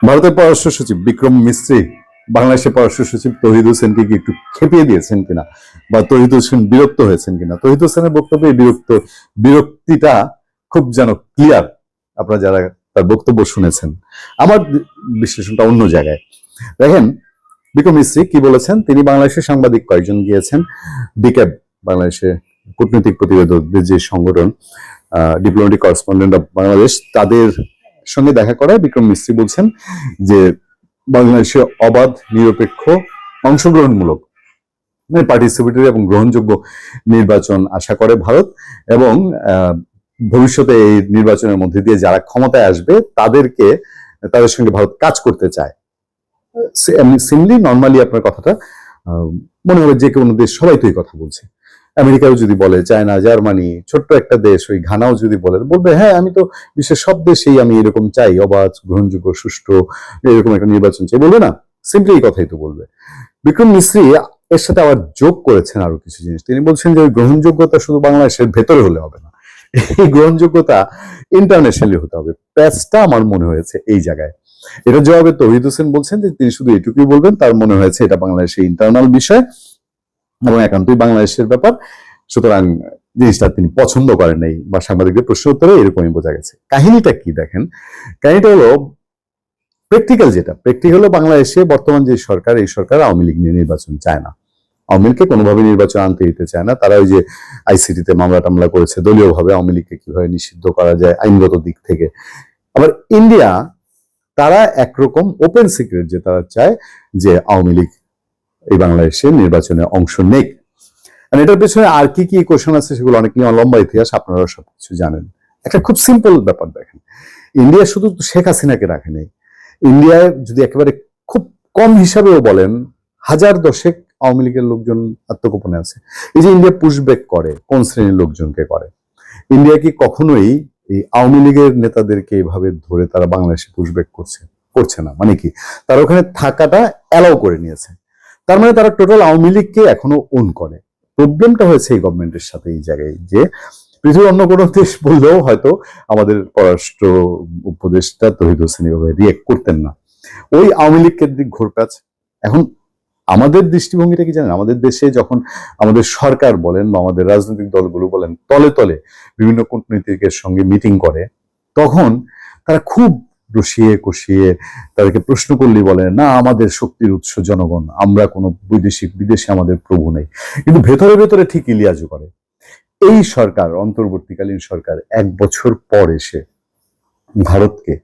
ভারতের পররাষ্ট্র সচিব বিক্রম মিস্ত্রি, বাংলাদেশের পররাষ্ট্র সচিব তহিদ হোসেনকে কি একটু খেপিয়ে দিয়েছেন কিনা? বা তহিদ হোসেন বিরক্ত হয়েছেন কিনা? তহিদ হোসেনের বক্তব্যে বিরক্ত, বিরক্তিটা খুব যেন ক্লিয়ার আপনারা যারা তার বক্তব্য শুনেছেন। আমার বিশ্লেষণটা অন্য জায়গায়। দেখেন, বিক্রম মিস্ত্রি কি বলেছেন? তিনি বাংলাদেশের সাংবাদিক কয়েকজন গিয়েছেন? ডিক্যাব বাংলাদেশে কূটনৈতিক প্রতিবেদকদের যে সংগঠন ডিপ্লোমেটিক করেসপন্ডেন্ট অফ বাংলাদেশ তাদের সঙ্গে দেখা করায় বিক্রম মিস্ত্রি বলছেন যে বাংলাদেশে অবাধ, নিরপেক্ষ, অংশগ্রহণমূলক মানে পার্টিসিপেটরি এবং গ্রহণযোগ্য নির্বাচন আশা করে ভারত এবং ভবিষ্যতে এই নির্বাচনের মধ্যে দিয়ে যারা ক্ষমতায় আসবে তাদেরকে, তাদের সঙ্গে ভারত কাজ করতে চায়। সিমলি নর্মালি আপনার কথাটা মনে হবে যে কোনো দেশ সবাই তো এই কথা বলছে। আমেরিকাও যদি বলে, চায়না, জার্মানি, ছোট্ট একটা দেশ, ওই ঘানাও যদি বলে, বলবে হ্যাঁ আমি তো বিশ্বের সব দেশেই আমি এরকম চাই, অবাধ, গ্রহণযোগ্য, সুষ্ঠু, এরকম একটা নির্বাচন চাই। বলবে না, সিম্পলি এই কথাই তো বলবে। বিক্রম মিশ্রি এর সাথে আবার যোগ করেছেন আরও কিছু জিনিস। তিনি বলছেন যে ওই গ্রহণযোগ্যতা শুধু বাংলাদেশের ভেতরে হলে হবে না, এই গ্রহণযোগ্যতা ইন্টারন্যাশনালি হতে হবে। প্যাচটা আমার মনে হয়েছে এই জায়গায়। এটা জবাবে তহিদ হোসেন বলছেন যে, তিনি শুধু এটুকুই বলবেন, তার মনে হয়েছে এটা বাংলাদেশের ইন্টারনাল বিষয়। এবং একান্তই বাংলাদেশের ব্যাপার। সুতরাং জিনিসটা তিনি পছন্দ করেন নাই বা সাংবাদিকদের প্রশ্ন উত্তরে এরকমই বোঝা গেছে। কাহিনীটা কি দেখেন? কাহিনীটা হলো প্র্যাকটিক্যাল যেটা। প্র্যাকটিক্যাল হলো বাংলাদেশে বর্তমান যে সরকার, এই সরকার আওয়ামী লীগ নিয়ে নির্বাচন চায় না। আওয়ামী লীগকে কোনোভাবে নির্বাচন আনতে দিতে চায় না। তারা ওই যে আইসিটিতে মামলা টামলা করেছে, দলীয়ভাবে আওয়ামী লীগকে কীভাবে নিষিদ্ধ করা যায় আইনগত দিক থেকে। আবার ইন্ডিয়া তারা একরকম ওপেন সিক্রেট যে তারা চায় যে আওয়ামী লীগ এই বাংলাদেশে নির্বাচনে অংশ নেক আর এটার পেছনে আর কি কি কোশ্চেন আছে সেগুলো অনেক লম্বা ইতিহাস আপনারা সবকিছু জানেন। একটা খুব সিম্পল ব্যাপার দেখেন। ইন্ডিয়া শুধু শেখ হাসিনাকে রাখে নেই। ইন্ডিয়ায় যদি একেবারে খুব কম হিসাবেও বলেন, হাজার দশেক আওয়ামী লীগের লোকজন আত্মগোপনে আছে। এই যে ইন্ডিয়া পুশব্যাক করে, কোন শ্রেণির লোকজনকে করে? ইন্ডিয়া কি কখনোই এই আওয়ামী লীগের নেতাদেরকে এইভাবে ধরে তারা বাংলাদেশে পুশব্যাক করছে করছে না? মানে কি? তারা ওখানে থাকাটা অ্যালাউ করে নিয়েছে। তার মানে তারা টোটাল আওয়ামী লীগকে এখনও ওন করে। প্রবলেমটা হয়েছে এই গভর্নমেন্টের সাথে এই জায়গায় যে পৃথিবীর অন্য কোনো দেশ বললেও হয়তো আমাদের পররাষ্ট্র উপদেষ্টা তহিদ হোসেন এভাবে রিয়েক্ট করতেন না। ওই আওয়ামী লীগ কেন্দ্রিক ঘোরপ্যাচ, এখন আমাদের দৃষ্টিভঙ্গিটা কি জানেন? আমাদের দেশে যখন আমাদের সরকার বলেন বা আমাদের রাজনৈতিক দলগুলো বলেন, তলে তলে বিভিন্ন কূটনীতিকের সঙ্গে মিটিং করে, তখন তারা খুব রসিয়ে কষিয়ে তাদেরকে প্রশ্ন করলেই বলে, না, আমাদের শক্তির উৎস জনগণ, আমরা কোনো বৈদেশিক বিদেশে আমাদের প্রভু নেই। কিন্তু ভেতরে ভেতরে ঠিক ইলিয়াজু করে। এই সরকার, অন্তর্বর্তীকালীন সরকার, এক বছর পর এসে ভারতকে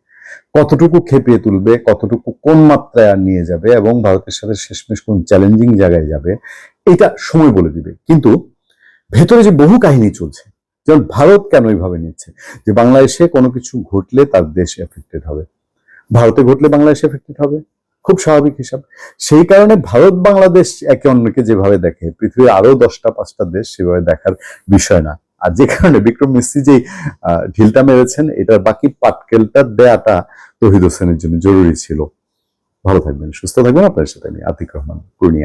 কতটুকু খেপিয়ে তুলবে, কতটুকু কোন মাত্রায় আর নিয়ে যাবে এবং ভারতের সাথে শেষমেশ কোন চ্যালেঞ্জিং জায়গায় যাবে, এটা সময় বলে দিবে। কিন্তু ভেতরে যে বহু কাহিনী চলছে যেমন ভারত কেন এইভাবে নিচ্ছে? যে বাংলাদেশে কোনো কিছু ঘটলে তার দেশ এফেক্টেড হবে। ভারতে ঘটলে বাংলাদেশ এফেক্টেড হবে। খুব স্বাভাবিক হিসাব। সেই কারণে ভারত বাংলাদেশ একে অন্যকে যেভাবে দেখে, পৃথিবীর আরও দশটা, পাঁচটা দেশ সেভাবে দেখার বিষয় না। আর যে কারণে বিক্রম মিস্ত্রি যে ঢিলটা মেরেছেন, এটার বাকি পাটকেলটা দেয়াটা তহিদ হোসেনের জন্য জরুরি ছিল। ভালো থাকবেন, সুস্থ থাকবেন। আপনার সাথে আমি আতিক রহমান, পূর্ণিয়া।